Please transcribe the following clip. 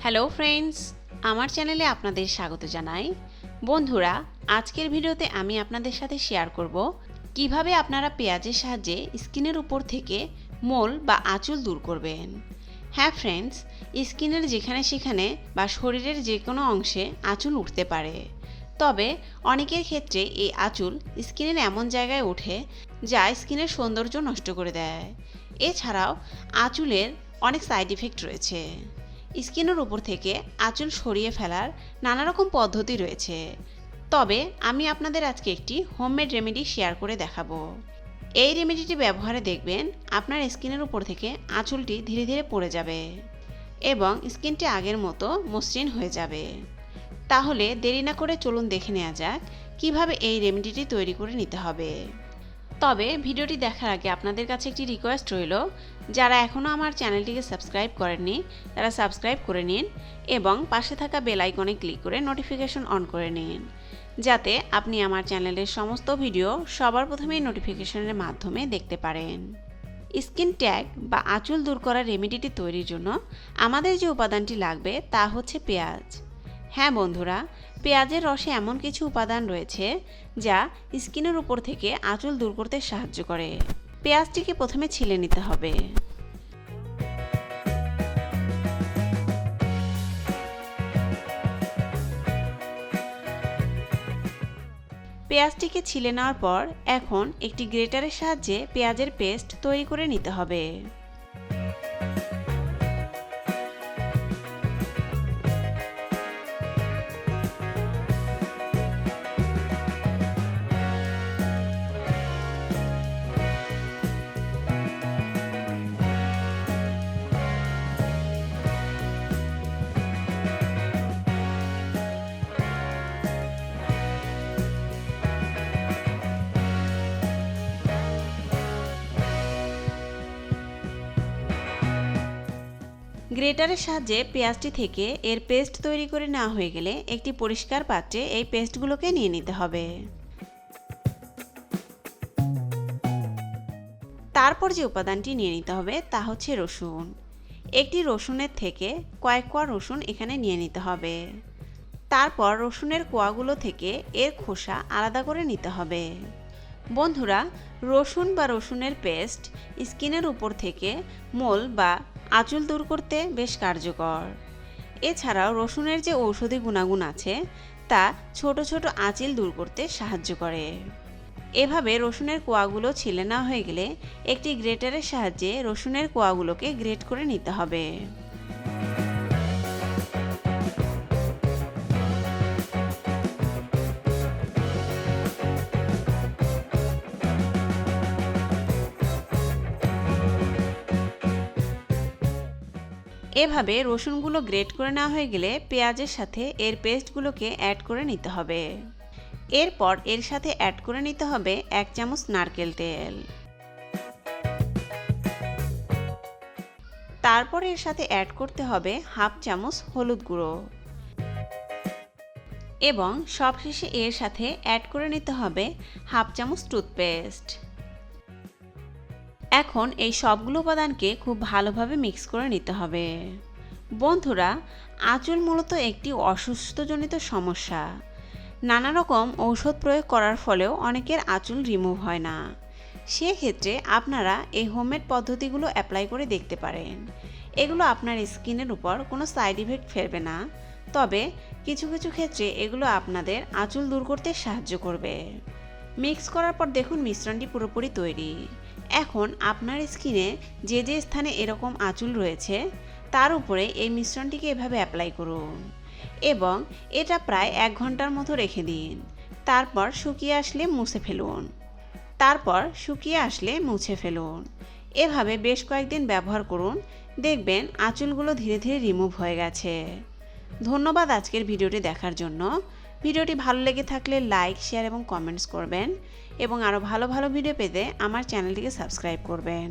Hello friends, আমার চ্যানেলে আপনাদের স্বাগত জানাই। বন্ধুরা, আজকের ভিডিওতে আমি আপনাদের সাথে শেয়ার করব কীভাবে আপনারা পেঁয়াজের সাহায্যে স্কিনের উপর থেকে মোল বা আঁচল দূর করবেন। হ্যাঁ ফ্রেন্ডস, স্কিনের যেখানে সেখানে বা শরীরের যে কোনো অংশে আঁচল উঠতে পারে। তবে অনেকের ক্ষেত্রে এই আঁচল স্কিনের এমন জায়গায় ওঠে যা স্কিনের সৌন্দর্য নষ্ট করে দেয়। এছাড়াও আঁচলের অনেক সাইড ইফেক্ট রয়েছে। স্কিনের উপর থেকে আঁচল সরিয়ে ফেলার নানা রকম পদ্ধতি রয়েছে। তবে আমি আপনাদের আজকে একটি হোমমেড রেমেডি শেয়ার করে দেখাবো। এই রেমেডিটি ব্যবহারে দেখবেন আপনার স্কিনের উপর থেকে আঁচলটি ধীরে ধীরে পড়ে যাবে এবং স্কিনটি আগের মতো মসৃণ হয়ে যাবে। তাহলে দেরি না করে চলুন দেখে নেওয়া যাক কীভাবে এই রেমেডিটি তৈরি করে নিতে হবে। তবে ভিডিওটি দেখার আগে আপনাদের কাছে একটি রিকোয়েস্ট রইল, যারা এখনও আমার চ্যানেলটিকে সাবস্ক্রাইব করেননি, তারা সাবস্ক্রাইব করে নিন এবং পাশে থাকা বেল আইকনে ক্লিক করে নোটিফিকেশন অন করে নিন, যাতে আপনি আমার চ্যানেলের সমস্ত ভিডিও সবার প্রথমেই নোটিফিকেশনের মাধ্যমে দেখতে পারেন। স্কিন ট্যাগ বা আঁচল দূর করার রেমেডিটি তৈরির জন্য আমাদের যে উপাদানটি লাগবে তা হচ্ছে পেঁয়াজ। হ্যাঁ বন্ধুরা পেঁয়াজের রসে এমন কিছু উপাদান রয়েছে যা স্কিনের উপর থেকে আঁচল দূর করতে সাহায্য করে। পেঁয়াজটিকে প্রথমে ছিলে নিতে হবে। পেঁয়াজটিকে ছিলে নেওয়ার পর এখন একটি গ্রেটারের সাহায্যে পেঁয়াজের পেস্ট তৈরি করে নিতে হবে। গ্রেটারের সাহায্যে পেঁয়াজটি থেকে এর পেস্ট তৈরি করে নেওয়া হয়ে গেলে একটি পরিষ্কার পাত্রে এই পেস্টগুলোকে নিয়ে নিতে হবে। তারপর যে উপাদানটি নিয়ে নিতে হবে তা হচ্ছে রসুন। একটি রসুনের থেকে কয়েক কোয়া রসুন এখানে নিয়ে নিতে হবে। তারপর রসুনের কোয়াগুলো থেকে এর খোসা আলাদা করে নিতে হবে। বন্ধুরা, রসুন বা রসুনের পেস্ট স্কিনের উপর থেকে, মোল বা আঁচল দূর করতে বেশ কার্যকর। এছাড়াও রসুনের যে ঔষধি গুণাগুণ আছে, তা ছোট ছোট আঁচিল দূর করতে সাহায্য করে। এভাবে রসুনের কোয়াগুলো ছিলে না হয়ে গেলে একটি গ্রেটারের সাহায্যে রসুনের কোয়াগুলোকে গ্রেট করে নিতে হবে। এভাবে রসুনগুলো গ্রেট করে নেওয়া হয়ে গেলে পেঁয়াজের সাথে এর পেস্টগুলোকে অ্যাড করে নিতে হবে। এরপর এর সাথে অ্যাড করে নিতে হবে এক চামচ নারকেল তেল। তারপর এর সাথে অ্যাড করতে হবে হাফ চামচ হলুদ গুঁড়ো। এবং সবশেষে এর সাথে অ্যাড করে নিতে হবে হাফ চামচ টুথপেস্ট। এখন এই সবগুলো উপাদানকে খুব ভালোভাবে মিক্স করে নিতে হবে। বন্ধুরা, আঁচল মূলত একটি অসুস্থজনিত সমস্যা। নানা রকম ঔষধ প্রয়োগ করার ফলেও অনেকের আঁচল রিমুভ হয় না। সেক্ষেত্রে আপনারা এই হোমমেড পদ্ধতিগুলো অ্যাপ্লাই করে দেখতে পারেন। এগুলো আপনার স্কিনের উপর কোনো সাইড ইফেক্ট ফেলবে না। তবে কিছু কিছু ক্ষেত্রে এগুলো আপনাদের আঁচল দূর করতে সাহায্য করবে। মিক্স করার পর দেখুন মিশ্রণটি পুরোপুরি তৈরি। এখন আপনার স্কিনে যে যে স্থানে এরকম আঁচুল রয়েছে, তার উপরে এই মিশ্রণটিকে এভাবে অ্যাপ্লাই করুন এবং এটা প্রায় এক ঘণ্টার মতো রেখে দিন। তারপর শুকিয়ে আসলে মুছে ফেলুন। তারপর শুকিয়ে আসলে মুছে ফেলুন। এভাবে বেশ কয়েকদিন ব্যবহার করুন। দেখবেন আঁচলগুলো ধীরে ধীরে রিমুভ হয়ে গেছে। ধন্যবাদ আজকের ভিডিওটি দেখার জন্য। ভিডিওটি ভালো লেগে থাকলে লাইক, শেয়ার এবং কমেন্টস করবেন এবং আরও ভালো ভালো ভিডিও পেতে আমার চ্যানেলটিকে সাবস্ক্রাইব করবেন।